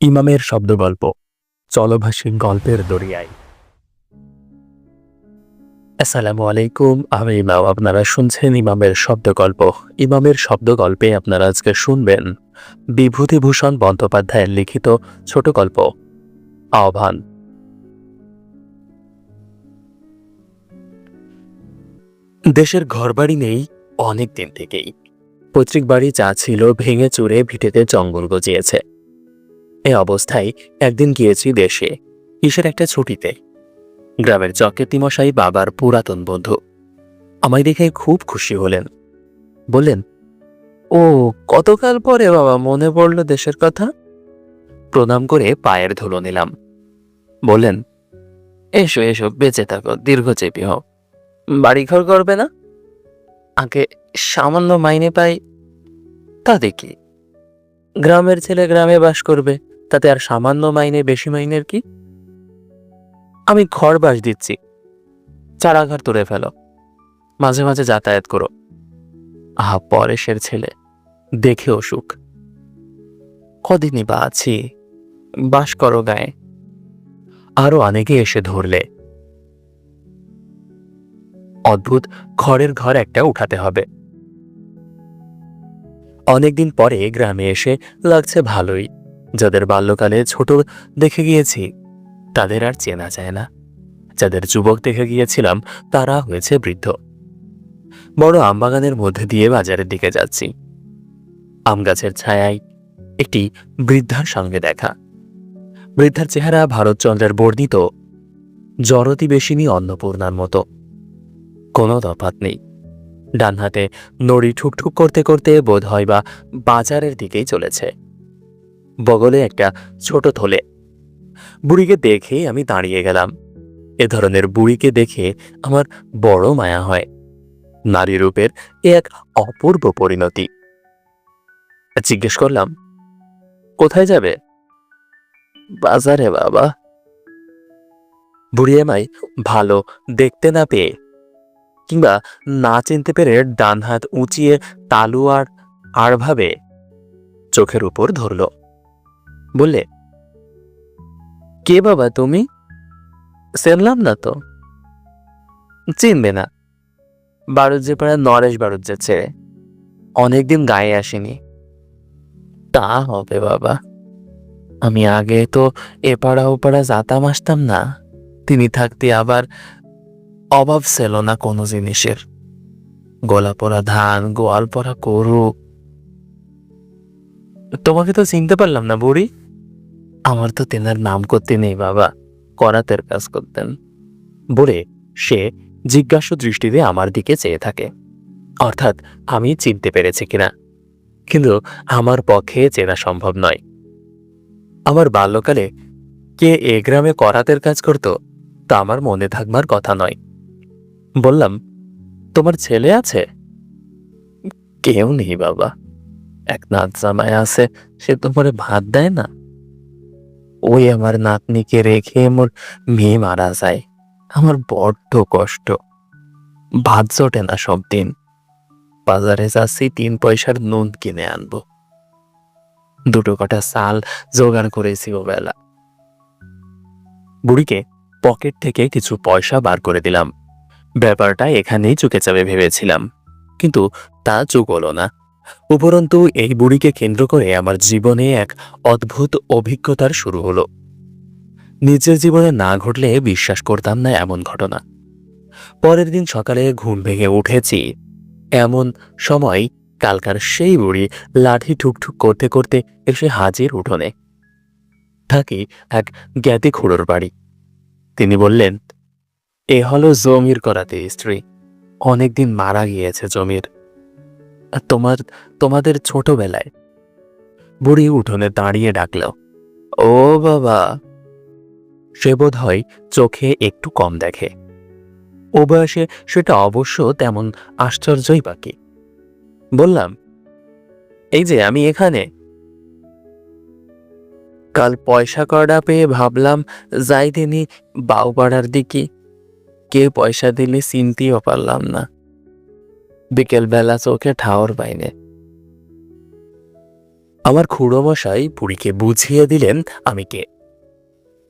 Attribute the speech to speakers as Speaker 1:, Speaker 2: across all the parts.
Speaker 1: ইমামের শব্দগল্প, চলভাষী গল্পের দরিয়ায়। আসসালামু আলাইকুম, আমি ইমাম। আপনারা শুনছেন ইমামের শব্দগল্প। ইমামের শব্দগল্পে আপনারা আজকে শুনবেন বিভূতিভূষণ বন্দ্যোপাধ্যায়ের লিখিত ছোট গল্প, আহ্বান। দেশের ঘরবাড়ি নেই অনেক দিন থেকেই। পৈতৃক বাড়ি যা ছিল ভেঙে চুরে ভিটেতে জঙ্গল গজিয়েছে। এ অবস্থায় একদিন গিয়েছি দেশে, কিসের একটা ছুটিতে। গ্রামের চকেতিমশাই বাবার পুরাতন বন্ধু। আমায় দেখে খুব খুশি হলেন। বললেন, ও, কতকাল পরে বাবা, মনে পড়ল দেশের কথা? প্রণাম করে পায়ের ধুলো নিলাম। বললেন, এসো এসো, বেঁচে থাকো, দীর্ঘজীবী হও। বাড়িঘর করবে না? আগে সামান্য মাইনে পাই, তা দেখি। গ্রামের ছেলে গ্রামে বাস করবে। তাতে আর সামান্য মাইনে, বেশি মাইনের কি? আমি ঘর বাস দিচ্ছি। চারাঘর তুলে ফেলো। মাঝে মাঝে যাতায়াত করো। আহা, পরেশের ছেলে। দেখে অসুখ কদিনই বা আছি। বাস করো গায়ে। আরও অনেকে এসে ধরলে। অদ্ভুত, ঘরের ঘর একটা উঠাতে হবে। অনেকদিন পরে গ্রামে এসে লাগছে ভালোই। যাদের বাল্যকালে ছোট দেখে গিয়েছি, তাদের আর চেনা যায় না। যাদের যুবক দেখে গিয়েছিলাম, তারা হয়েছে বৃদ্ধ। বড় আমবাগানের মধ্যে দিয়ে বাজারের দিকে যাচ্ছি। আম গাছের ছায়ায় একটি বৃদ্ধার সঙ্গে দেখা। বৃদ্ধার চেহারা ভারতচন্দ্রের বর্ণিত জরতি বেশিনী অন্নপূর্ণার মতো। কোনো তফাত নেই। ডান হাতে নড়ি ঠুকঠুক করতে করতে বোধ হয় বা বাজারের দিকেই চলেছে। বগলে একটা ছোট থলে। বুড়িকে দেখে আমি দাঁড়িয়ে গেলাম। এ ধরনের বুড়িকে দেখে আমার বড় মায়া হয়। নারী রূপের এ এক অপূর্ব পরিণতি। জিজ্ঞেস করলাম, কোথায় যাবে? বাজারে, বাবা। বুড়ি আমায় ভালো দেখতে না পেয়ে কিংবা না চিনতে পেরে ডান হাত উঁচিয়ে তালু আর আড়ভাবে চোখের উপর ধরল। বললে, কে বাবা তুমি? চেনলাম না তো? চিনবে না। বারুজ্জে পাড়া নরেশ বারুজ্জে ছেড়ে অনেকদিন গায়ে আসেনি। তা হবে বাবা। আমি আগে তো এপাড়া ওপাড়া যাতাম আসতাম না। তিনি থাকতে আবার অভাব ছিল না কোনো জিনিসের। গোলা পরা ধান, গোয়াল পরা গরু। তোমাকে তো চিনতে পারলাম না বুড়ি। আমার তো তেনার নাম করতে নেই, বাবা। করাতের কাজ করতেন। বলে সে জিজ্ঞাসু দৃষ্টিতে আমার দিকে চেয়ে থাকে। অর্থাৎ আমি চিনতে পেরেছি কিনা। কিন্তু আমার পক্ষে চেনা সম্ভব নয়। আমার বাল্যকালে কে এ গ্রামে করাতের কাজ করত, তা আমার মনে থাকবার কথা নয়। বললাম, তোমার ছেলে আছে? কেউ নেই, বাবা। এক নাত জামাই আছে, সে তোমারে ভাত দেয় না? ওই আমার নাতনিকে রেখে মোর মেয়ে মারা যায়। আমার বড্ড কষ্ট। ভাত জোটে না সব দিন। বাজারে যাচ্ছি তিন পয়সার নুন কিনে আনব। দুটো কটা চাল জোগাড় করেছি ও বেলা বুড়িকে পকেট থেকে কিছু পয়সা বার করে দিলাম। ব্যাপারটা এখানেই চুকে যাবে ভেবেছিলাম। কিন্তু তা চুক হলো না। উপরন্তু, এই বুড়িকে কেন্দ্র করে আমার জীবনে এক অদ্ভুত অভিজ্ঞতার শুরু হলো। নিজের জীবনে না ঘটলে বিশ্বাস করতাম না এমন ঘটনা। পরের দিন সকালে ঘুম ভেঙে উঠেছি। এমন সময় কালকার সেই বুড়ি লাঠি ঠুকঠুক করতে করতে এসে হাজির উঠোনে। থাকি এক জ্ঞাতি খুড়োর বাড়ি। তিনি বললেন, এ হলো জমির করাতে স্ত্রী। অনেকদিন মারা গিয়েছে জমির। তোমার, তোমাদের ছোটবেলায়। বুড়ি উঠোনে দাঁড়িয়ে ডাকল, ও বাবা। সে বোধ হয় চোখে একটু কম দেখে। ও বয়সে সেটা অবশ্য তেমন আশ্চর্যই বাকি বললাম, এই যে আমি এখানে। কাল পয়সা কড়া পেয়ে ভাবলাম, যাই তিনি বাউপাড়ার দিকে। কে পয়সা দিলে চিনতেও পারলাম না। বিকেল বেলা চোখে ঠাওর পাইনে। আমার খুড়োমশাই বুড়িকে বুঝিয়ে দিলেন আমি কে।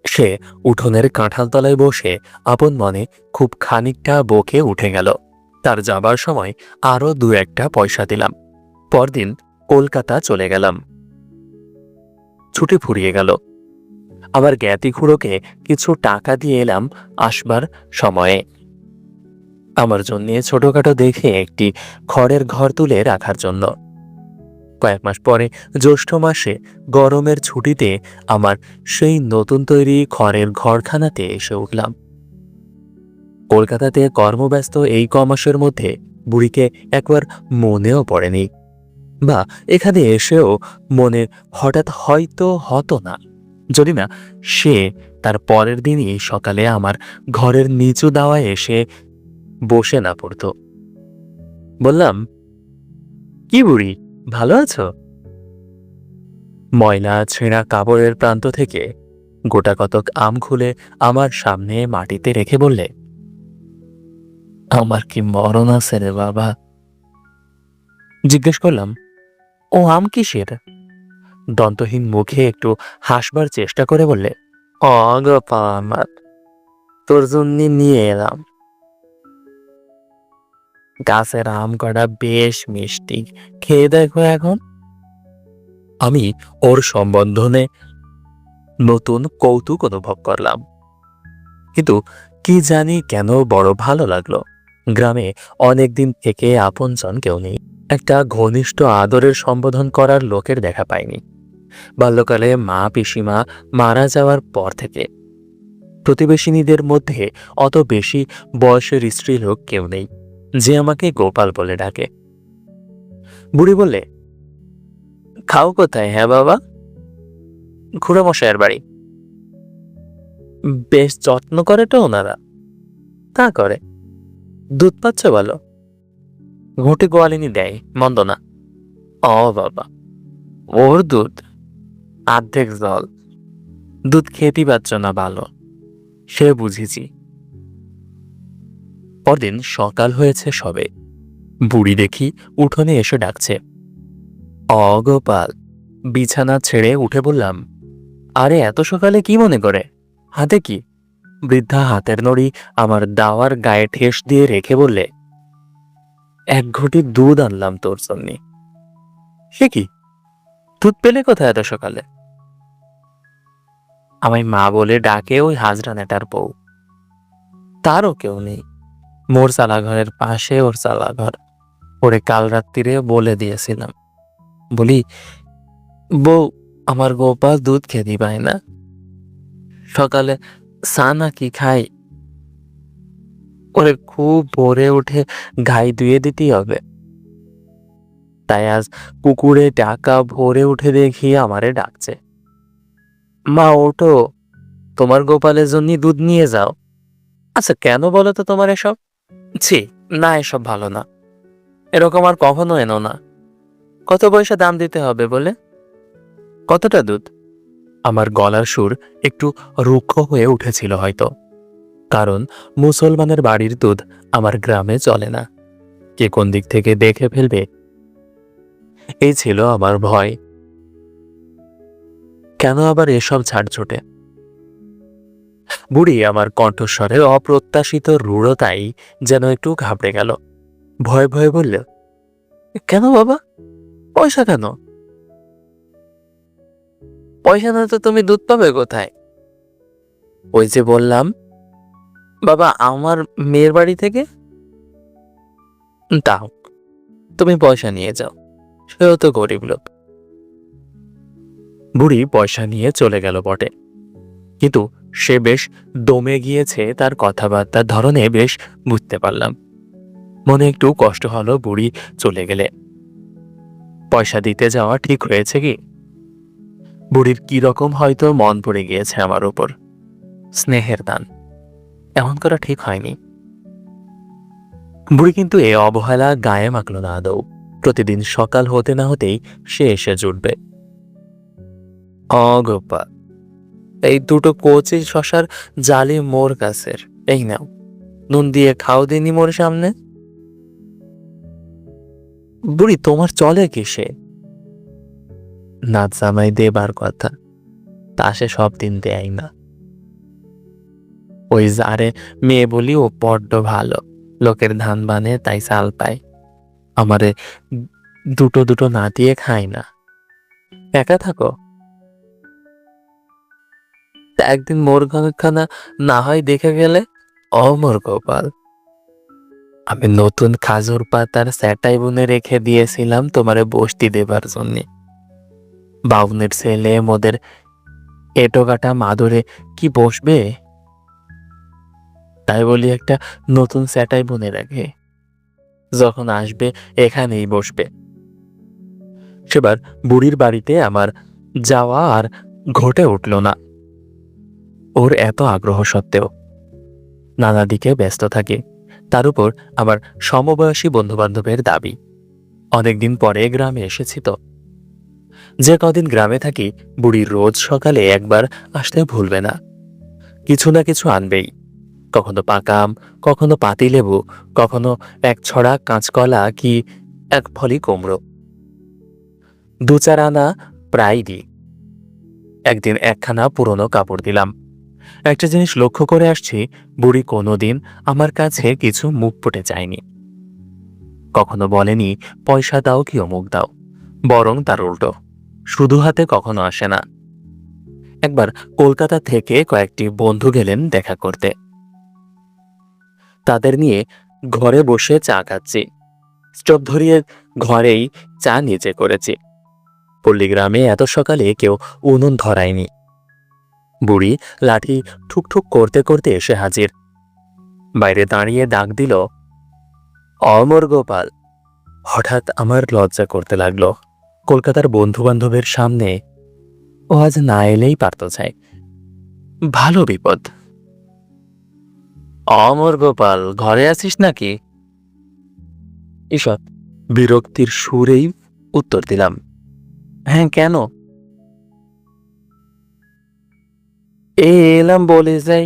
Speaker 1: সে উঠোনের কাঁঠাল তলায় বসে আপন মনে খুব খানিকটা বকে উঠে গেল। তার যাবার সময় আরও দু একটা পয়সা দিলাম। পরদিন কলকাতা চলে গেলাম। ছুটি ফুরিয়ে গেল। আবার জ্ঞাতি খুড়োকে কিছু টাকা দিয়ে এলাম আসবার সময়ে। আমার জন্যে ছোটখাটো দেখে একটি খড়ের ঘর তুলে রাখার জন্য। কয়েক মাস পরে, জ্যৈষ্ঠ মাসে গরমের ছুটিতে আমার সেই নতুন তৈরি খড়ের ঘরখানাতে এসে উঠলাম। কলকাতাতে কর্মব্যস্ত এই কমাসের মধ্যে বুড়িকে একবার মনেও পড়েনি বা এখানে এসেও মনে হঠাৎ হয়তো হতো না। যদি না, সে তার পরের দিনই সকালে আমার ঘরের নিচু দাওয়ায় এসে বসে না পড়তো। বললাম, কি বুড়ি, ভালো আছো? ময়লা ছেঁড়া কাপড়ের প্রান্ত থেকে গোটা কতক আম খুলে আমার সামনে মাটিতে রেখে বললে, আমার কি মরণ আছে রে বাবা? জিজ্ঞেস করলাম, ও আম কিসের? দন্তহীন মুখে একটু হাসবার চেষ্টা করে বললে অগপা আমার তোর জন্য নিয়ে এলাম। গাছের আম কটা বেশ মিষ্টি। খেয়ে দেখো এখন। আমি ওর সম্বন্ধনে নতুন কৌতুক অনুভব করলাম। কিন্তু কি জানি কেন বড় ভালো লাগল। গ্রামে অনেক দিন থেকে আপনজন কেউ নেই। একটা ঘনিষ্ঠ আদরের সম্বোধন করার লোকের দেখা পাইনি। বাল্যকালে মা পিসিমা মারা যাওয়ার পর থেকে প্রতিবেশিনীদের মধ্যে অত বেশি বয়সের স্ত্রী লোক কেউ নেই। যে আমাকে গোপাল বলে ডাকে। বুড়ি বললে, খাও কোথায় হ্যাঁ বাবা? খুড়ো মশাইয়ের বাড়ি। বেশ যত্ন করে তো ওনারা। তা করে। দুধ পাচ্ছ বলো? ঘুঁটে গোয়ালিনি দেয় মন্দ না ও বাবা, ওর দুধ। আর্ধেক জল। দুধ খেতে পাচ্ছ না ভালো। সে বুঝেছি। পরদিন সকাল হয়েছে সবে। বুড়ি দেখি উঠোনে এসে ডাকছে। অগোপাল বিছানা ছেড়ে উঠে বললাম, আরে এত সকালে কি মনে করে? হাতে কি? বৃদ্ধা হাতের নড়ি আমার দাওয়ার গায়ে ঠেস দিয়ে রেখে বললে, এক ঘটি দুধ আনলাম তোর জন্যে। সে কি? দুধ পেলে কোথায় এত সকালে? আমায় মা বলে ডাকে ওই হাজরা নেটার বউ। তারও কেউ নেই। মোর চালাঘরের পাশে ওর চালাঘর। ওরে কাল রাত্রিরে বলে দিয়েছিলাম। বলি, বউ, আমার গোপাল দুধ খেতে পায় না। সকালে চা নাকি খাই? ওরে খুব ভোরে উঠে গাই ধুয়ে দিতেই হবে। তাই আজ পুকুরে ডাকা ভোরে উঠে দেখি আমারে ডাকছে। মা, ওঠো। তোমার গোপালের জন্য দুধ নিয়ে যাও। আচ্ছা কেন বলো তো তোমার এসব? ছি না এসব ভালো না। এরকম আর কখনো এনো না। কত পয়সা দাম দিতে হবে বলে? কতটা দুধ? আমার গলার সুর একটু রুক্ষ হয়ে উঠেছিল হয়তো। কারণ মুসলমানের বাড়ির দুধ আমার গ্রামে চলে না। কে কোন দিক থেকে দেখে ফেলবে? এই ছিল আমার ভয়। কেন আবার এসব ছাড় ছোটে? বুড়ি আমার কণ্ঠস্বরের অপ্রত্যাশিত রূঢ়তাই যেন একটু ঘাবড়ে গেল। ভয়ে ভয়ে বলল, কেন বাবা? পয়সা কেন? পয়সা না তো তুমি দুধ পাবে কোথায়? ওই যে বললাম, বাবা, আমার মেয়ের বাড়ি থেকে? দাও, তুমি পয়সা নিয়ে যাও সেও তো গরিব লোক। বুড়ি পয়সা নিয়ে চলে গেল বটে। কিন্তু সে বেশ দমে গিয়েছে তার কথাবার্তার ধরনে বেশ বুঝতে পারলাম। মনে একটু কষ্ট হলো বুড়ি চলে গেলে। পয়সা দিতে যাওয়া ঠিক হয়েছে কি? বুড়ির কি রকম হয়তো মন পড়ে গিয়েছে আমার উপর। স্নেহের দান। এমন করা ঠিক হয়নি। বুড়ি কিন্তু এ অবহেলা গায়ে মাখল না আদৌ। প্রতিদিন সকাল হতে না হতেই সে এসে জুটবে। অগোপা। এই দুটো কচি শশার জালি মোর কাছের এই নাও। নুন দিয়ে খাও দিনি মোর সামনে। বুড়ি, তোমার চলে কিসে? নাচ জামাই দেবার কথা, তা সে সব দিন দেয় না। ওই যারে মেয়ে বলি, ও বড্ড ভালো। লোকের ধান বানে, তাই চাল পায়। আমারে দুটো দুটো না দিয়ে খায় না। একা থাকো। তা একদিন মোর খানা না হয় দেখে গেলে অমর গোপাল, আমি নতুন খাজুর পাতার স্যাটাই বুনে রেখে দিয়েছিলাম তোমারে বসতি দেবার জন্য। বাউনের ছেলে মোদের এটোকাটা মাদুরে কি বসবে? তাই বলি একটা নতুন স্যাটাই বুনে রাখে। যখন আসবে, এখানেই বসবে। সেবার বুড়ির বাড়িতে আমার যাওয়া আর ঘটে উঠল না। ওর এত আগ্রহ সত্ত্বেও। নানা দিকে ব্যস্ত থাকে, তার উপর আবার সমবয়সী বন্ধুবান্ধবের দাবি। অনেকদিন পরে গ্রামে এসেছি তো। যে কদিন গ্রামে থাকি, বুড়ি রোজ সকালে একবার আসতে ভুলবে না। কিছু না কিছু আনবেই। কখনো পাকাম, কখনো পাতিলেবু কখনো এক ছড়া কাঁচকলা কি এক ফলি কুমড়ো। দু চার আনা প্রায় দিই। একদিন একখানা পুরনো কাপড় দিলাম। একটা জিনিস লক্ষ্য করে আসছি, বুড়ি কোনোদিন আমার কাছে কিছু মুখ ফুটে চায়নি কখনো বলেনি, পয়সা দাও কি অমুক দাও? বরং তার উল্টো, শুধু হাতে কখনো আসে না। একবার কলকাতা থেকে কয়েকটি বন্ধু গেলেন দেখা করতে। তাদের নিয়ে ঘরে বসে চা খাচ্ছি। স্টোভ ধরিয়ে ঘরেই চা নিজে করেছি। পল্লীগ্রামে এত সকালে কেউ উনুন ধরায়নি। বুড়ি লাঠি ঠুকঠুক করতে করতে এসে হাজির। বাইরে দাঁড়িয়ে ডাক দিল অমর গোপাল হঠাৎ আমার লজ্জা করতে লাগল। কলকাতার বন্ধু বান্ধবের সামনে ও আজ না এলেই পারত চাই ভালো বিপদ। অমর গোপাল ঘরে আছিস নাকি? ঈষৎ বিরক্তির সুরেই উত্তর দিলাম। হ্যাঁ কেন? এলাম বলে যাই।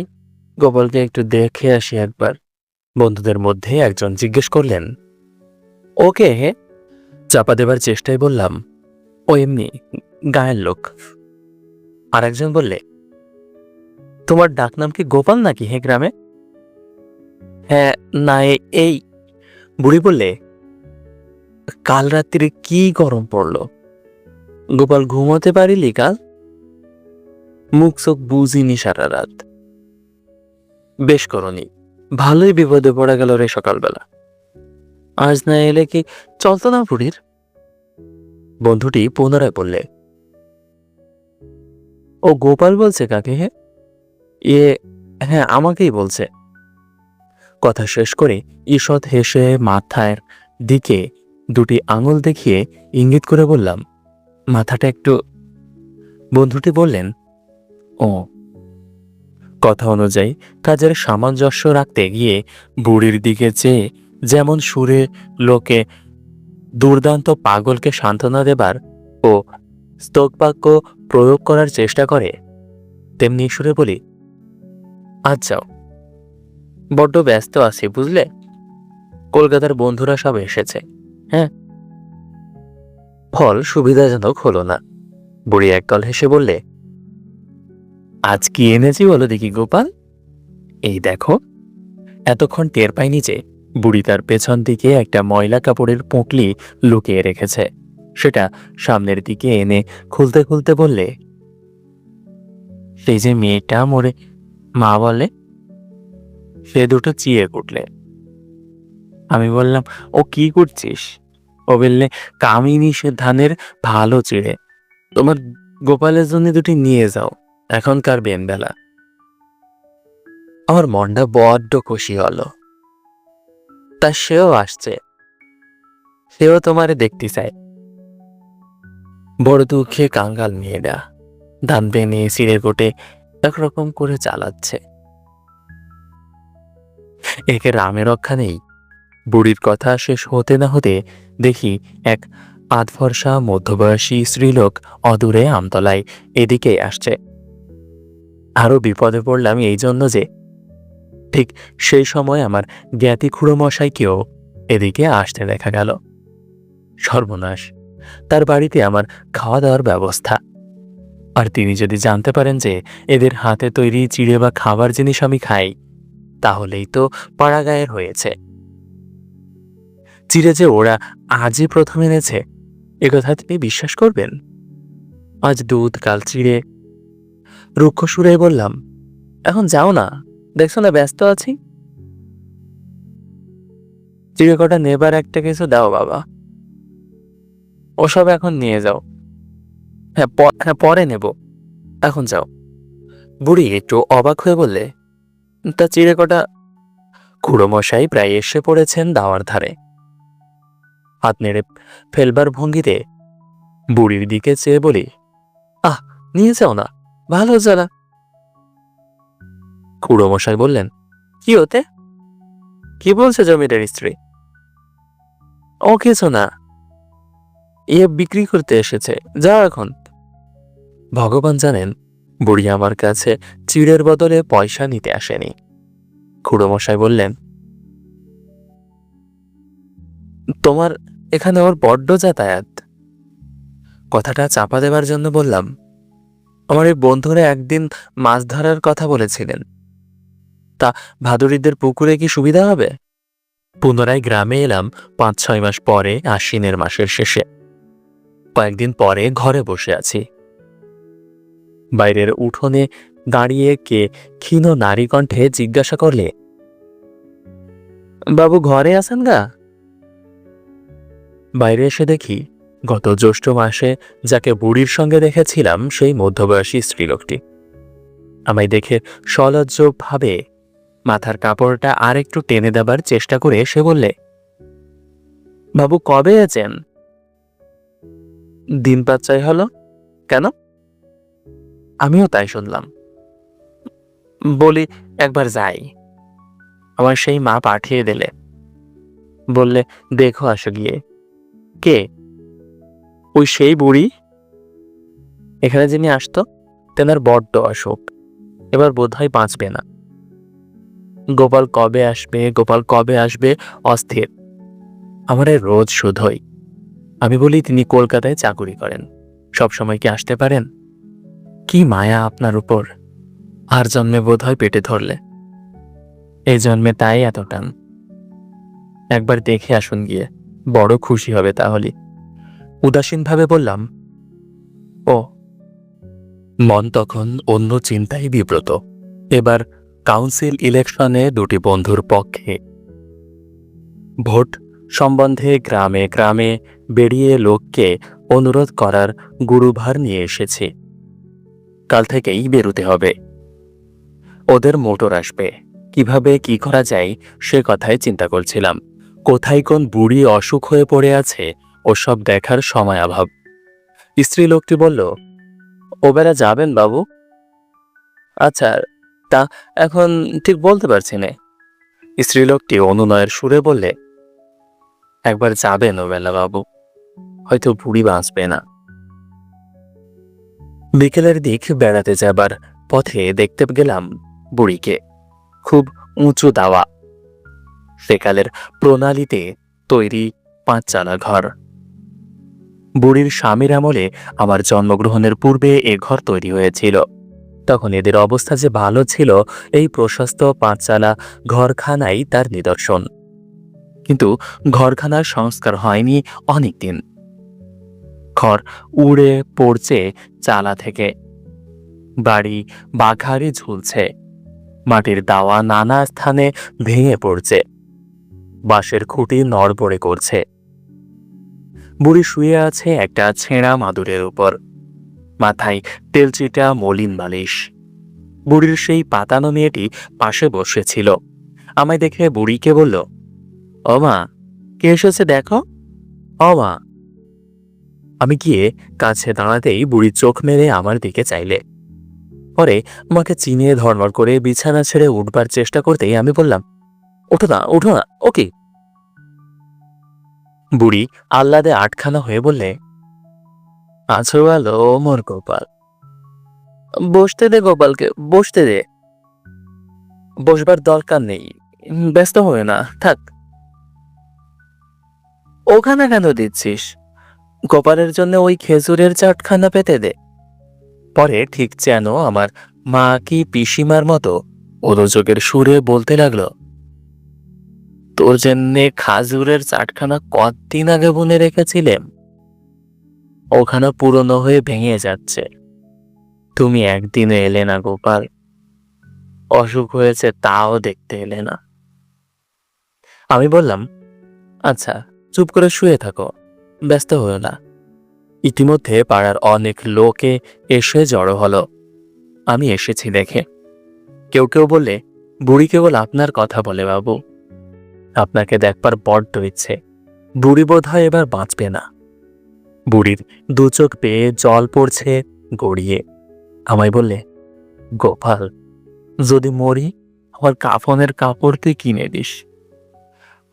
Speaker 1: গোপালকে একটু দেখে আসি একবার। বন্ধুদের মধ্যে একজন জিজ্ঞেস করলেন ওকে চাপা দেবার চেষ্টায় বললাম, ও এমনি গায়ের লোক। আর একজন বললে, তোমার ডাকনাম কি গোপাল নাকি হে গ্রামে? হ্যাঁ না এই। বুড়ি বললে, কাল রাত্রিরে কি গরম পড়ল? গোপাল ঘুমোতে পারিলি কাল? মুখ চোখ বুঝিনি সারা রাত। বেশ করনি, ভালোই বিপদে পড়া গেল রে সকালবেলা। আজ না এলে কি চলতো না বুড়ির? বন্ধুটি পুনরায় বললে, ও গোপাল বলছে কাকে হে? এ হ্যাঁ আমাকেই বলছে। কথা শেষ করে ঈষৎ হেসে মাথার দিকে দুটি আঙুল দেখিয়ে ইঙ্গিত করে বললাম, মাথাটা একটু বন্ধুটি বললেন ও। কথা অনুযায়ী, কাজের সামঞ্জস্য রাখতে গিয়ে বুড়ির দিকে চেয়ে যেমন সুরে লোকে দুর্দান্ত পাগলকে সান্ত্বনা দেবার ও স্তোকবাক্য প্রয়োগ করার চেষ্টা করে, তেমনি সুরে বলি যাও বড্ড ব্যস্ত আছি, বুঝলে? কলকাতার বন্ধুরা সব এসেছে হ্যাঁ? ফল সুবিধাজনক হলো না। বুড়ি একদল হেসে বললে আজ কি এনেছি বলো দেখি, গোপাল? এই দেখো, এতক্ষণ টের পাইনি যে বুড়ি তার পেছন দিকে একটা ময়লা কাপড়ের পোঁকলি লুকিয়ে রেখেছে। সেটা সামনের দিকে এনে খুলতে খুলতে বললে, সেই যে মেয়েটা মরে, মা বলে, সে দুটো চিয়ে উঠলে আমি বললাম, ও কি করছিস ও বললে, কামিনী সে ধানের ভালো চিড়ে। তোমার গোপালের জন্য দুটি নিয়ে যাও। এখনকার বেলা আমার মনটা বড্ড খুশি হলো। তা সেও আসছে। সেও তোমারে দেখতে চায়। বড় দুঃখে কাঙ্গাল মেয়েরা ধান বেনে সিঁড়ে কোটে একরকম করে চালাচ্ছে। একে রামে রক্ষা নেই বুড়ির কথা শেষ হতে না হতে দেখি এক আধফর্সা মধ্যবয়সী স্ত্রীলোক অদূরে আমতলায় এদিকে আসছে। আরও বিপদে পড়লাম এই জন্য যে ঠিক সেই সময় আমার জ্ঞাতি খুড়ো মশাইকেও এদিকে আসতে দেখা গেল। সর্বনাশ, তার বাড়িতে আমার খাওয়া দাওয়ার ব্যবস্থা। আর তিনি যদি জানতে পারেন যে এদের হাতে তৈরি চিড়ে বা খাবার জিনিস আমি খাই, তাহলেই তো পাড়াগায়ের হয়েছে। চিড়ে যে ওরা আজই প্রথম এনেছে একথা তিনি বিশ্বাস করবেন? আজ দুধ কাল চিড়ে রুক্ষ সুরে বললাম, এখন যাও না, দেখছ না ব্যস্ত আছি? চিড়ে কটা নেবার একটা কিছু দাও বাবা। ওসব এখন নিয়ে যাও। হ্যাঁ হ্যাঁ পরে নেব। এখন যাও। বুড়ি একটু অবাক হয়ে বললে, তা চিড়ে কটা খুড়োমশাই প্রায় এসে পড়েছেন দাওয়ার ধারে। হাত নেড়ে ফেলবার ভঙ্গিতে বুড়ির দিকে চেয়ে বলি, আহ, নিয়ে যাও না। ভালো যারা খুড়োমশাই বললেন কি হতে কি বলছে জমিদার স্ত্রী? ও কিছু না। এ বিক্রি করতে এসেছে যাও এখন। ভগবান জানেন বুড়ি আমার কাছে চিড়ের বদলে পয়সা নিতে আসেনি। খুড়োমশাই বললেন তোমার এখানে ওর বড্ড যাতায়াত। কথাটা চাপা দেবার জন্য বললাম আমার এই বন্ধুরা একদিন মাছ ধরার কথা বলেছিলেন। তা ভাদুরীদের পুকুরে কি সুবিধা হবে? পুনরায় গ্রামে এলাম পাঁচ ছয় মাস পরে, আশ্বিনের মাসের শেষে। কয়েকদিন পরে ঘরে বসে আছি। বাইরের উঠোনে দাঁড়িয়ে কে ক্ষীণ নারী কণ্ঠে জিজ্ঞাসা করলে, বাবু ঘরে আছেন গা? বাইরে এসে দেখি গত জ্যৈষ্ঠ মাসে যাকে বুড়ির সঙ্গে দেখেছিলাম, সেই মধ্যবয়সী স্ত্রীলোকটি। আমায় দেখে সলজ্জভাবে মাথার কাপড়টা আর একটু টেনে দেবার চেষ্টা করে সে বললে, বাবু, কবে আছেন দিন পাঁচ চাই হলো। কেন? আমিও তাই শুনলাম। বলি, একবার যাই। আমার সেই মা পাঠিয়ে দিলে। বললে, দেখো আসো গিয়ে। কে? ওই সেই বুড়ি। এখানে যিনি আসতো, তেনার বড্ড অসুখ। এবার বোধহয় বাঁচবে না। গোপাল কবে আসবে, গোপাল কবে আসবে, অস্থির। আমার রোজ শুধই। আমি বলি, তিনি কলকাতায় চাকুরি করেন। সব সময় কি আসতে পারেন? কি মায়া আপনার উপর? আর জন্মে বোধহয় পেটে ধরলে। এই জন্মে তাই এত টান একবার দেখে আসুন গিয়ে। বড় খুশি হবে তাহলে। উদাসীনভাবে বললাম, ও। মন তখন অন্য চিন্তায় বিব্রত। এবার কাউন্সিল ইলেকশনে দুটি বন্ধুর পক্ষে ভোট সম্বন্ধে গ্রামে গ্রামে বেরিয়ে লোককে অনুরোধ করার গুরুভার নিয়ে এসেছি। কাল থেকেই বেরোতে হবে। ওদের মোটর আসবে। কীভাবে কি করা যায় সে কথাই চিন্তা করছিলাম। কোথায় কোন বুড়ি অসুখ হয়ে পড়ে আছে ওসব দেখার সময় অভাব। স্ত্রী লোকটি বলল, ওবেলা যাবেন বাবু? আচ্ছা তা এখন ঠিক বলতে পারছি না। স্ত্রীলোকটি অনুনয়ের সুরে বললে, একবার যাবেন ওবেলা বাবু, হয়তো বুড়ি বাঁচবে না। বিকেলের দিক বেড়াতে যাবার পথে দেখতে গেলাম বুড়িকে, খুব উঁচু দাওয়া। সেকালের প্রণালীতে তৈরি পাঁচচালা ঘর। বুড়ির স্বামীর আমলে আমার জন্মগ্রহণের পূর্বে এ ঘর তৈরি হয়েছিল। তখন এদের অবস্থা যে ভালো ছিল, এই প্রশস্ত পাঁচচালা ঘরখানাই তার নিদর্শন। কিন্তু ঘরখানার সংস্কার হয়নি অনেক দিন ঘর উড়ে পড়ছে চালা থেকে। বাড়ি বাঘারে ঝুলছে। মাটির দাওয়া নানা স্থানে ভেঙে পড়ছে। বাঁশের খুঁটি নড়বড়ে করছে। বুড়ি শুয়ে আছে একটা ছেঁড়া মাদুরের উপর। মাথায় তেলচিটা মলিন বালিশ বুড়ির সেই পাতানো মেয়েটি পাশে বসেছিল। আমায় দেখে বুড়িকে বলল, ও মা, কে এসেছে দেখো? ও মা। আমি গিয়ে কাছে দাঁড়াতেই বুড়ি চোখ মেরে আমার দিকে চাইলে। পরে আমাকে চিনিয়ে ধর্মর করে বিছানা ছেড়ে উঠবার চেষ্টা করতেই আমি বললাম, ওঠো না ওঠো না, ওকে। বুড়ি আহ্লাদে আটখানা হয়ে বললে আছো ভালো মোর গোপাল। বসতে দে গোপালকে, বসতে দে। বসবার দরকার নেই, ব্যস্ত হয়ে না, থাক। ওখানে কেন দিচ্ছিস? গোপালের জন্য ওই খেজুরের চাটখানা পেতে দে। পরে ঠিক যেন আমার মা কি পিসিমার মতো অদযোগের সুরে বলতে লাগল তোর জন্যে খাজুরের চাটখানা কতদিন আগে বুনে রেখেছিলেম? ওখানে পুরনো হয়ে ভেঙে যাচ্ছে। তুমি একদিনে এলে না, গোপাল। অসুখ হয়েছে তাও দেখতে এলে না। আমি বললাম আচ্ছা চুপ করে শুয়ে থাকো, ব্যস্ত হও না। ইতিমধ্যে পাড়ার অনেক লোকে এসে জড়ো হলো। আমি এসেছি দেখে। কেউ কেউ বললে, বুড়ি কেবল আপনার কথা বলে বাবু। আপনাকে দেখবার বড্ড ইচ্ছে। বুড়ি বোধ হয় এবার বাঁচবে না। বুড়ির দু চোখ পেয়ে জল পড়ছে গড়িয়ে। আমায় বললে, গোপাল, যদি মরি, আমার কাফনের কাপড় তুই কিনে দিস।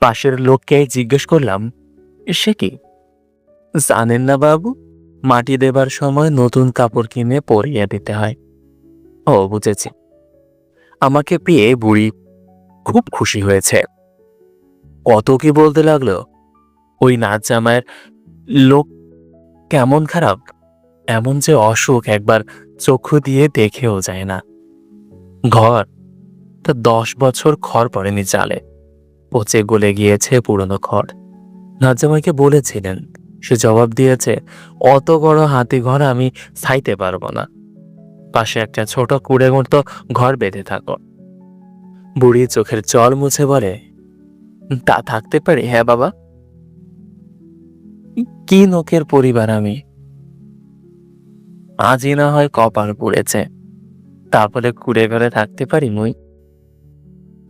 Speaker 1: পাশের লোককে জিজ্ঞেস করলাম, সে কি? জানেন না বাবু, মাটি দেবার সময় নতুন কাপড় কিনে পরিয়ে দিতে হয়। ও, বুঝেছি। আমাকে পেয়ে বুড়ি খুব খুশি হয়েছে। কত কি বলতে লাগল? ওই নাচ জামায়ের লোক কেমন খারাপ? এমন যে অসুখ একবার চক্ষু দিয়ে দেখেও যায় না। ঘর, তা দশ বছর খড় পড়েনি চালে। পচে গলে গিয়েছে পুরনো খড়। নাজ্জামাইকে বলেছিলেন, সে জবাব দিয়েছে, অত বড় হাতি ঘর আমি ছাইতে পারব না। পাশে একটা ছোট কুড়ে মতো ঘর বেঁধে থাকো। বুড়ি চোখের জল মুছে বলে তা থাকতে পারি হ্যাঁ বাবা। কি নোকের পরিবার আমি? আজই না হয় কপাল পুড়েছে। তারপরে কুড়ে ঘরে থাকতে পারি মুই?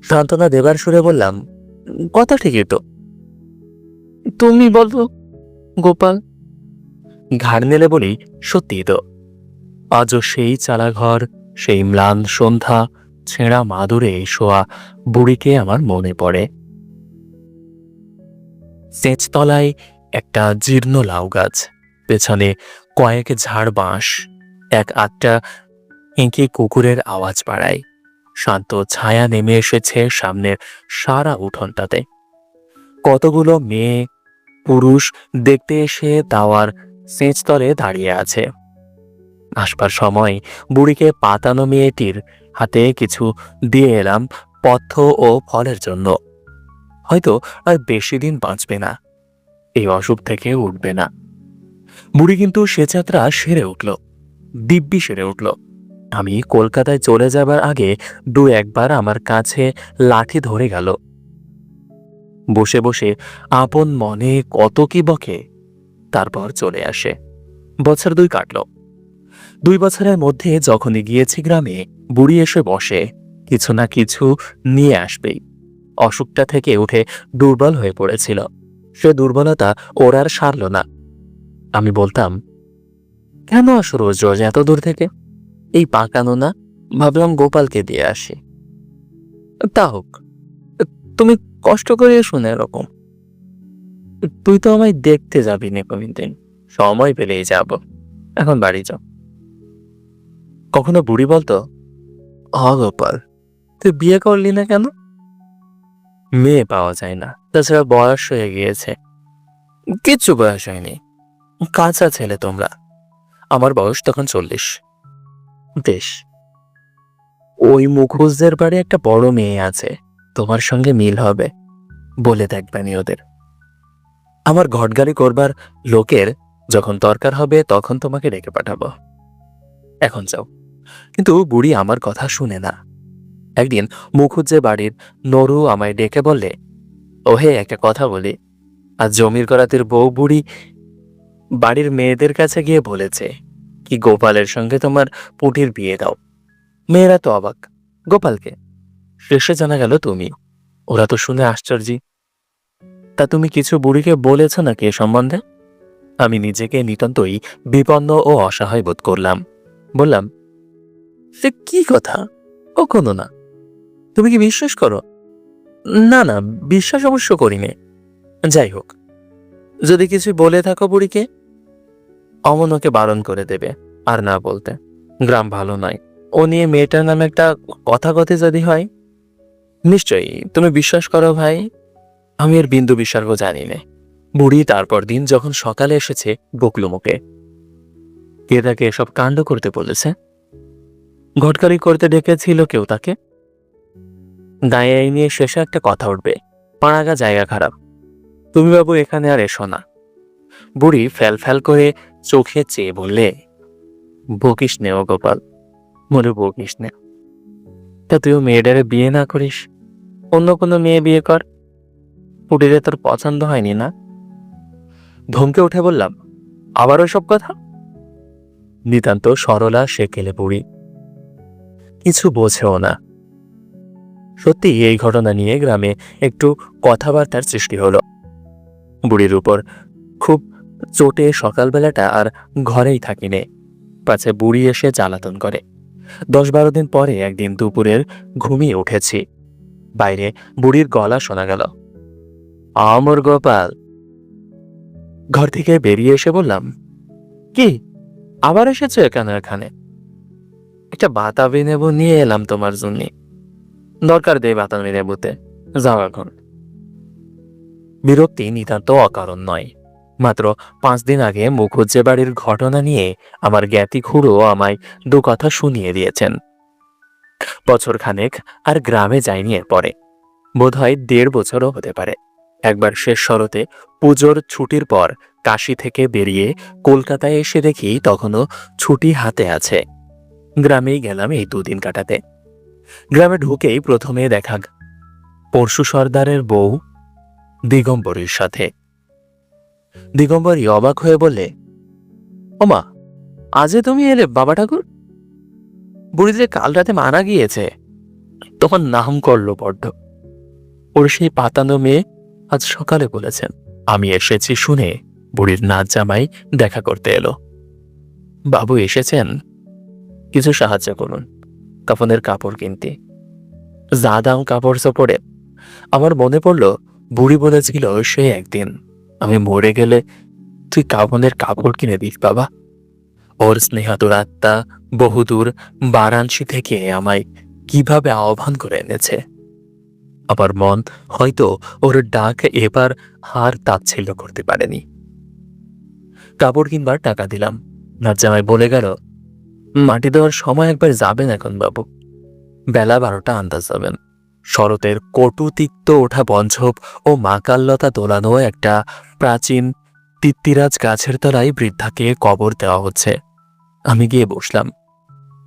Speaker 1: সান্ত্বনা দেবার সুরে বললাম, কথা ঠিকই তো। তুমি বলো, গোপাল। ঘাড় নেলে বলি, সত্যি তো। আজও সেই চালাঘর, সেই ম্লান সন্ধ্যা, ছেঁড়া মাদুরে শোয়া বুড়িকে আমার মনে পড়ে। সেচতলায় একটা জীর্ণ লাউ গাছ। পেছনে কয়েক ঝাড় বাঁশ, এক আটটা এঁকে কুকুরের আওয়াজ বাড়ায়। শান্ত ছায়া নেমে এসেছে সামনের সারা উঠোনটাতে। কতগুলো মেয়ে, পুরুষ দেখতে এসে দাওয়ার সেচতলে দাঁড়িয়ে আছে। আসবার সময় বুড়িকে পাতানো মেয়েটির হাতে কিছু দিয়ে এলাম পথ্য ও ফলের জন্য। হয়তো আর বেশি দিন বাঁচবে না। এই অসুখ থেকে উঠবে না। বুড়ি কিন্তু সে যাত্রা সেরে উঠল। দিব্যি সেরে উঠল। আমি কলকাতায় চলে যাবার আগে দু একবার আমার কাছে লাঠি ধরে গেল। বসে বসে আপন মনে কত কি বকে, তারপর চলে আসে। বছর দুই কাটল। দুই বছরের মধ্যে যখনই গিয়েছি গ্রামে, বুড়ি এসে বসে, কিছু না কিছু নিয়ে আসবেই। অসুখটা থেকে উঠে দুর্বল হয়ে পড়েছিল। সে দুর্বলতা ওর আর সারল না। আমি বলতাম, কেন আসো রোজ রোজ এত দূর থেকে? এই পাকানো না ভাবলাম গোপালকে দিয়ে আসি। তা হোক, তুমি কষ্ট করে শুনে এরকম। তুই তো আমায় দেখতে যাবি না কোনদিন। সময় পেলেই যাব। এখন বাড়ি যাও। কখনো বুড়ি বলতো হ গোপাল তুই বিয়ে করলি না কেন? মেয়ে পাওয়া যায় না। তাছাড়া বয়স হয়ে গিয়েছে। কিচ্ছু বয়স হয়নি। কাঁচা ছেলে তোমরা। আমার বয়স তখন চল্লিশ। বেশ। ওই মুখোশদের বাড়ি একটা বড় মেয়ে আছে। তোমার সঙ্গে মিল হবে, বলে দেখবেনি ওদের। আমার ঘটগাড়ি করবার লোকের যখন দরকার হবে তখন তোমাকে ডেকে পাঠাবো। এখন যাও। কিন্তু বুড়ি আমার কথা শুনে না। একদিন মুখুজ্জে বাড়ির নরু আমায় ডেকে বললে, ওহে, একটা কথা বলি। আর জমির করাতের বউ বুড়ি বাড়ির মেয়েদের কাছে গিয়ে বলেছে, কি গোপালের সঙ্গে তোমার পুটির বিয়ে দাও? মেয়েরা তো অবাক, গোপালকে? শেষে জানা গেল তুমি। ওরা তো শুনে আশ্চর্যই তা তুমি কিছু বুড়িকে বলেছ নাকি এ সম্বন্ধে? আমি নিজেকে নিতান্তই বিপন্ন ও অসহায় বোধ করলাম। বললাম, সে কি কথা? কখনো না। তুমি কি বিশ্বাস করো? না না, বিশ্বাস অবশ্য করিনি। যাই হোক, যদি কিছু বলে থাকো বুড়িকে অমনকে বারণ করে দেবে, আর না বলতে। গ্রাম ভালো নয়। ও নিয়ে মেয়েটার নামে একটা কথা কথে যদি হয়, নিশ্চয়ই তুমি বিশ্বাস করো ভাই, আমি এর বিন্দু বিসর্গ জানি না। বুড়ি তারপর দিন যখন সকালে এসেছে বকলুমুকে, কে তাকে এসব কাণ্ড করতে বলেছে? ঘটকারি করতে ডেকেছিল কেউ তাকে? এই নিয়ে শেষে একটা কথা উঠবে। পাড়াগা জায়গা খারাপ। তুমি বাবু এখানে আর এসো না। বুড়ি ফ্যাল ফ্যাল করে চোখে চেয়ে বললে, বকিস নে ও গোপাল। মনে বকিস নে। তা তুইও মেয়েটারে বিয়ে না করিস? অন্য কোনো মেয়ে বিয়ে কর? পুটিরে তোর পছন্দ হয়নি না? ধমকে উঠে বললাম, আবার সব কথা? নিতান্ত সরলা সেকেলে বুড়ি, কিছু বোঝেও না। সত্যি এই ঘটনা নিয়ে গ্রামে একটু কথাবার্তার সৃষ্টি হলো। বুড়ির উপর খুব চোটে সকালবেলাটা আর ঘরেই থাকিনে। পাছে বুড়ি এসে জ্বালাতন করে। দশ বারো দিন পরে একদিন দুপুরের ঘুমিয়ে উঠেছি। বাইরে বুড়ির গলা শোনা গেল। আমর গোপাল! ঘর থেকে বেরিয়ে এসে বললাম, কি? আবার এসেছ কেন এখানে? একটা বাতাবি নেবু, নিয়ে এলাম তোমার জন্য। দরকার দেই বাতাবি নেবুতে যাও এখন। বিরক্তি নিতান্ত অকারণ নয়। মাত্র পাঁচ দিন আগে মুখুজ্জে বাড়ির ঘটনা নিয়ে আমার জ্ঞাতি খুঁড়ো আমায় দু কথা শুনিয়ে দিয়েছেন। বছর খানেক আর গ্রামে যায়নি এরপরে বোধহয় দেড় বছরও হতে পারে। একবার শেষ শরতে পুজোর ছুটির পর কাশি থেকে বেরিয়ে কলকাতায় এসে দেখি তখনও ছুটি হাতে আছে। গ্রামেই গেলাম এই দুদিন কাটাতে। গ্রামে ঢুকেই প্রথমে দেখা পরশু সর্দারের বউ দিগম্বরীর সাথে। দিগম্বরী অবাক হয়ে বললে, ওমা, আজে তুমি এলে বাবা ঠাকুর? বুড়ি যে কাল রাতে মারা গিয়েছে। তখন নাম করল বড্ড ওর সেই পাতানো মেয়ে আজ সকালে বলেছেন, আমি এসেছি শুনে বুড়ির নাচ জামাই দেখা করতে এলো। বাবু এসেছেন, কিছু সাহায্য করুন। কাফনের কাপড় কিনতে। যা দাম কাপড় চোপড়ে। আমার মনে পড়ল, বুড়ি বলেছিল সে একদিন, আমি মরে গেলে তুই কাফনের কাপড় কিনে দিস, বাবা। ওর স্নেহাতুর আত্মা বহুদূর বারাণসী থেকে আমায় কীভাবে আহ্বান করে এনেছে। আমার মন হয়তো ওর ডাক এবার হার তাচ্ছিল্য করতে পারেনি। কাপড় কিনবার টাকা দিলাম। নাজ্জামাই বলে গেল মাটি দেওয়ার সময় একবার যাবেন এখন, বাবু। বেলা বারোটা আন্দাজ যাবেন। শরতের কটু তিক্ত ওঠা বঞ্ঝব ও মাকাল্লতা দোলানো একটা প্রাচীন তিত্তিরাজ গাছের তলায় বৃদ্ধাকে কবর দেওয়া হচ্ছে। আমি গিয়ে বসলাম।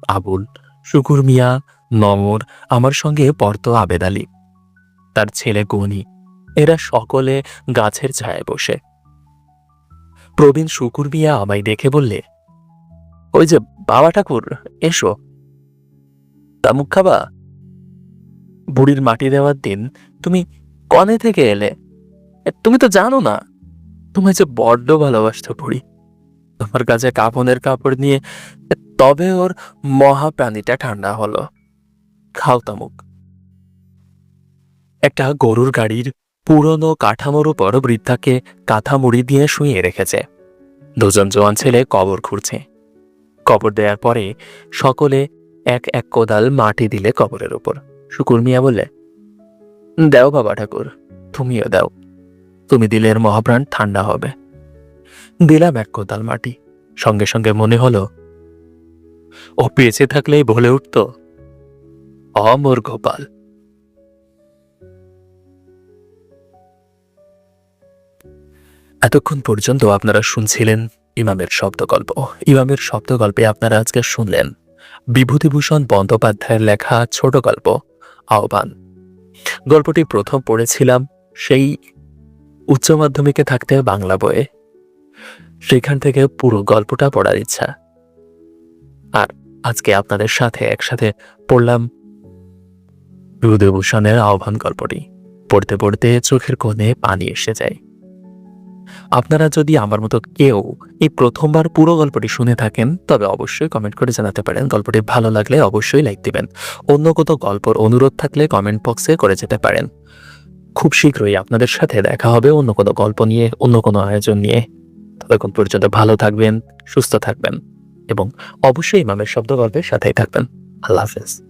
Speaker 1: আবুল, শুকুর মিয়া, নমর, আমার সঙ্গে পর্ত আবেদ আলী। তার ছেলে গনি এরা সকলে গাছের ছায়ায় বসে। প্রবীণ শুকুর মিয়া আমায় দেখে বললে ওই যে বাবা ঠাকুর, এসো। তামুক খাবা? বুড়ির মাটি দেওয়ার দিন তুমি কনে থেকে এলে? তুমি তো জানো না তোমায় যে বড্ড ভালোবাসতো বুড়ি। তোমার কাছে কাপনের কাপড় নিয়ে তবে ওর মহাপ্রাণীটা ঠান্ডা হলো। খাও তামুক। একটা গরুর গাড়ির পুরনো কাঠামোর উপর বৃদ্ধাকে কাঁথা মুড়ি দিয়ে শুয়ে রেখেছে। দুজন জোয়ান ছেলে কবর খুঁড়ছে। কবর দেওয়ার পরে সকলে এক এক কোদাল মাটি দিলে কবরের উপর। শুকুর মিয়া বললে, দাও বাবা ঠাকুর, তুমিও দাও। তুমি দিলে এর মহাপ্রাণ ঠান্ডা হবে। দিলাম এক কোদাল মাটি। সঙ্গে সঙ্গে মনে হলো, ও বেঁচে থাকলেই বলে উঠত, অমর গোপাল। এতক্ষণ পর্যন্ত আপনারা শুনছিলেন ইমামের শব্দগল্প। ইমামের শব্দগল্পে আপনারা আজকে শুনলেন বিভূতিভূষণ বন্দ্যোপাধ্যায়ের লেখা ছোট গল্প, আহ্বান। গল্পটি প্রথম পড়েছিলাম সেই উচ্চ মাধ্যমিকে থাকতে বাংলা বইয়ে। সেখান থেকে পুরো গল্পটা পড়ার ইচ্ছা। আর আজকে আপনাদের সাথে একসাথে পড়লাম বিভূতিভূষণের আহ্বান গল্পটি। পড়তে পড়তে চোখের কোণে পানি এসে যায়। আপনারা যদি আমার মতো কেউ এই প্রথমবার পুরো গল্পটি শুনে থাকেন, তবে অবশ্যই কমেন্ট করে জানাতে পারেন। গল্পটি ভালো লাগলে অবশ্যই লাইক দিবেন। অন্য কোনো গল্পর অনুরোধ থাকলে কমেন্ট বক্সে করে যেতে পারেন। খুব শীঘ্রই আপনাদের সাথে দেখা হবে অন্য কোনো গল্প নিয়ে, অন্য কোনো আয়োজন নিয়ে। ততক্ষণ পর্যন্ত ভালো থাকবেন, সুস্থ থাকবেন এবং অবশ্যই ইমামের শব্দ গল্পের সাথেই থাকবেন। আল্লাহ হাফেজ।